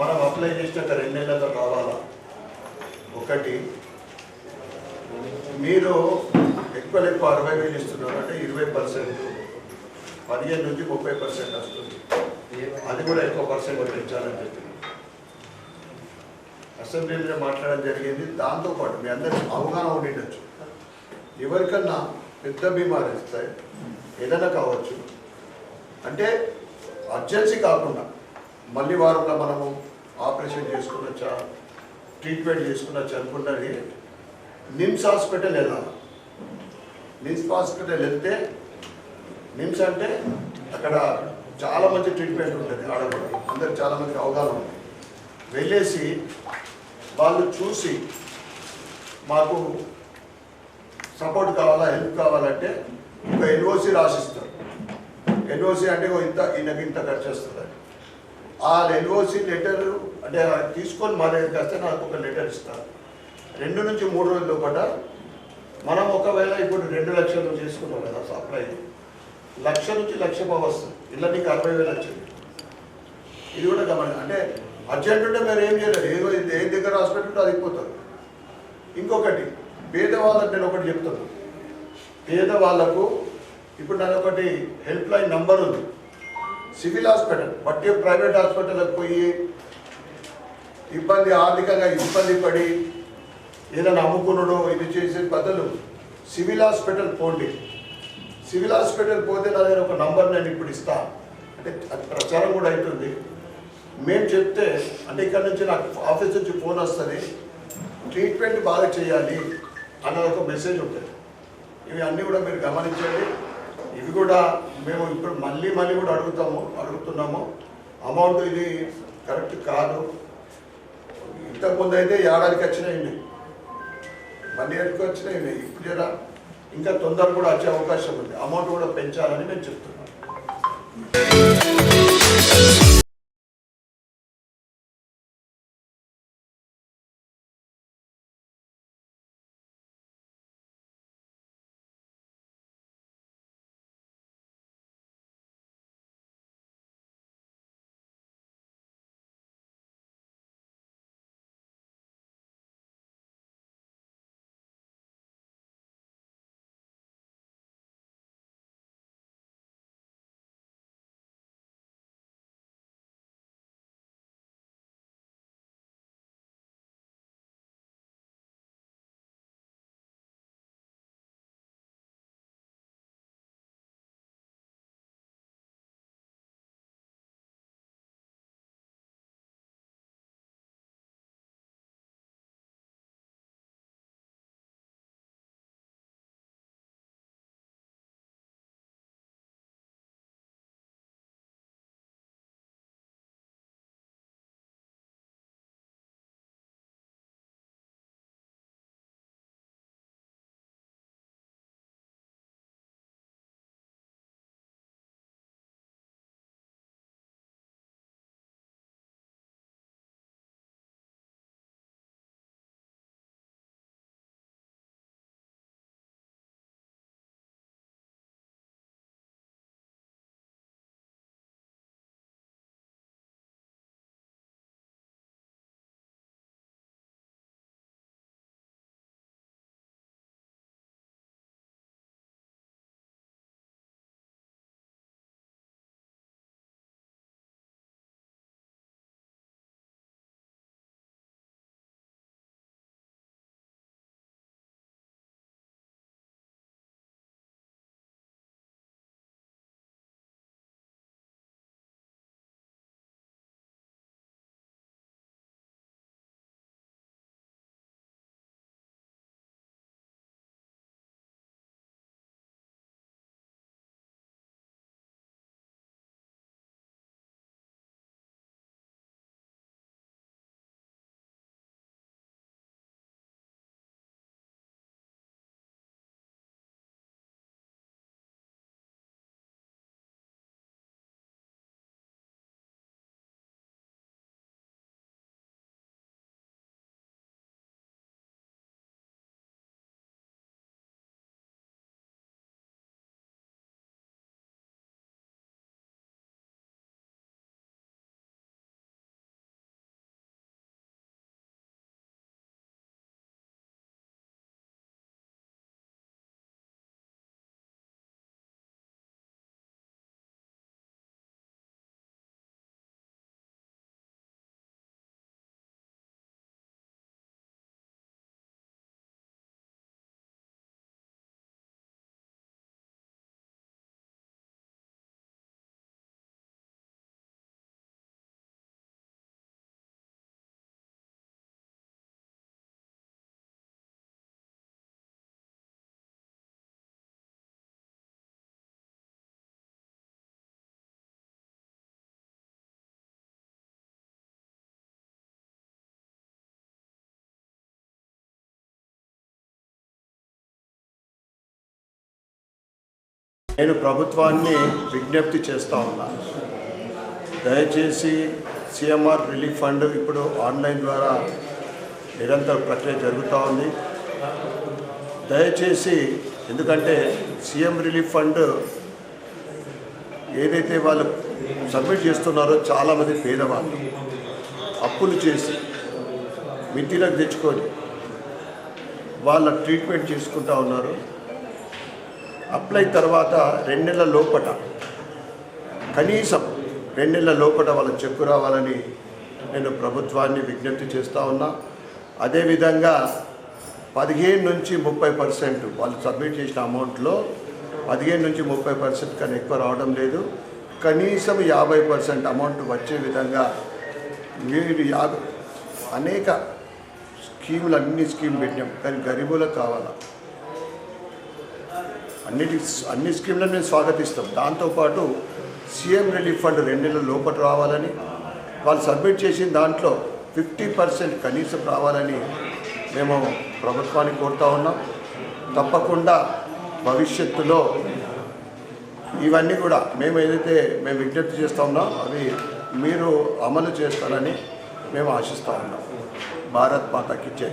మనం అప్లై చేసినాక రెండు నెలల్లో కావాలా ఒకటి మీరు ఎక్కువ ఎక్కువ అరవై వేలు ఇస్తున్నారు అంటే ఇరవై పర్సెంట్. పదిహేను నుంచి ముప్పై పర్సెంట్ వస్తుంది. అది కూడా ఎక్కువ పర్సెంట్ పెంచాలని చెప్పి. అసెంబ్లీలో మాట్లాడడం జరిగింది. దాంతోపాటు మీ అందరికి అవగాహన ఉండేటచ్చు ఎవరికన్నా పెద్ద బీమాలు ఇస్తాయి ఏదైనా కావచ్చు. అంటే అర్జెన్సీ కాకుండా మళ్ళీ వారంలో మనము ఆపరేషన్ చేసుకున్న ట్రీట్మెంట్ చేసుకున్న అనుకున్నది నిమ్స్ హాస్పిటల్ వెళ్ళాలి. నిమ్స్ హాస్పిటల్ వెళ్తే నిమ్స్ అంటే అక్కడ చాలా మంచి ట్రీట్మెంట్ ఉంటుంది ఆడపడి అందరు చాలా మందికి అవగాహన ఉంది వెళ్ళేసి వాళ్ళు చూసి మాకు సపోర్ట్ కావాలా హెల్ప్ కావాలంటే ఒక ఎన్ఓసి రాసిస్తారు. ఎన్ఓసి అంటే ఓ ఇంత ఈయనకి ఇంత ఖర్చు వస్తుంది. ఆ ఎన్ఓసి లెటర్ అంటే తీసుకొని మా దగ్గరికి వస్తే నాకు ఒక లెటర్ ఇస్తారు. రెండు నుంచి మూడు రోజుల లోపల మనం ఒకవేళ ఇప్పుడు రెండు లక్షలు చేసుకున్నాం కదా సప్లై లక్ష నుంచి లక్ష బాగా వస్తుంది. ఇలా నీకు అరవై వేలు వచ్చింది. ఇది కూడా గమని అంటే అర్జెంట్ ఉంటే మీరు ఏం చేయలేరు. ఏదో ఇది ఏ దగ్గర హాస్పిటల్ ఉంటే అది పోతారు ఇంకొకటి పేదవాళ్ళకి నేను ఒకటి చెప్తాను పేదవాళ్ళకు ఇప్పుడు నాది ఒకటి హెల్ప్ లైన్ నంబర్ ఉంది. సివిల్ హాస్పిటల్ బట్టి ప్రైవేట్ హాస్పిటల్కి పోయి ఇబ్బంది ఆర్థికంగా ఇబ్బంది పడి ఏదైనా అమ్ముకున్నాడో ఇది చేసే బదులు సివిల్ హాస్పిటల్ పోండి. సివిల్ హాస్పిటల్ పోతే నా దగ్గర ఒక నంబర్ నేను ఇప్పుడు ఇస్తా. అంటే అది ప్రచారం కూడా అవుతుంది మేము చెప్తే అంటే ఇక్కడ నుంచి నాకు ఆఫీస్ నుంచి ఫోన్ వస్తుంది ట్రీట్మెంట్ బాగా చేయాలి అన్న ఒక మెసేజ్ ఉంటుంది. ఇవి అన్నీ కూడా మీరు గమనించండి. ఇవి కూడా మేము ఇప్పుడు మళ్ళీ మళ్ళీ కూడా అడుగుతాము అడుగుతున్నాము. అమౌంట్ ఇది కరెక్ట్ కాదు. ఇంతకుముందు అయితే ఏడాదికి వచ్చినాయండి. మళ్ళీ ఇయర్కి వచ్చినాయండి? ఇప్పుడు జర ఇంకా తొందరగా కూడా వచ్చే అవకాశం ఉంది. అమౌంట్ కూడా పెంచాలని మేము చెప్తున్నాం. నేను ప్రభుత్వాన్ని విజ్ఞప్తి చేస్తూ ఉన్నాను దయచేసి సిఎంఆర్ రిలీఫ్ ఫండ్ ఇప్పుడు ఆన్లైన్ ద్వారా నిరంతర ప్రక్రియ జరుగుతూ ఉంది. దయచేసి ఎందుకంటే సీఎం రిలీఫ్ ఫండ్ ఏదైతే వాళ్ళు సబ్మిట్ చేస్తున్నారో చాలామంది పేదవాళ్ళు. అప్పులు చేసి మితిలకు తెచ్చుకొని వాళ్ళ ట్రీట్మెంట్ చేసుకుంటా ఉన్నారు. అప్లై తర్వాత రెండు నెలల లోపట కనీసం రెండు నెలల లోపట వాళ్ళ చెక్కు రావాలని నేను ప్రభుత్వాన్ని విజ్ఞప్తి చేస్తూ ఉన్నా. అదేవిధంగా పదిహేను నుంచి ముప్పై పర్సెంట్ వాళ్ళు సబ్మిట్ చేసిన అమౌంట్లో పదిహేను నుంచి ముప్పై పర్సెంట్ కన్నా ఎక్కువ రావడం లేదు. కనీసం యాభై పర్సెంట్ అమౌంట్ వచ్చే విధంగా మీరు అనేక స్కీములు అన్ని స్కీమ్ పెట్టినాం. కానీ గరీబులకు కావాలా? అన్నిటి అన్ని స్కీమ్లను మేము స్వాగతిస్తాం. దాంతోపాటు సీఎం రిలీఫ్ ఫండ్ రెండు నెలల లోపల రావాలని వాళ్ళు సబ్మిట్ చేసిన దాంట్లో ఫిఫ్టీ పర్సెంట్ కనీసం రావాలని మేము ప్రభుత్వాన్ని కోరుతా ఉన్నాం. తప్పకుండా భవిష్యత్తులో ఇవన్నీ కూడా మేము ఏదైతే మేము విజ్ఞప్తి చేస్తా ఉన్నాం అవి మీరు అమలు చేస్తారని మేము ఆశిస్తూ ఉన్నాం. భారత్ మాతకి జై.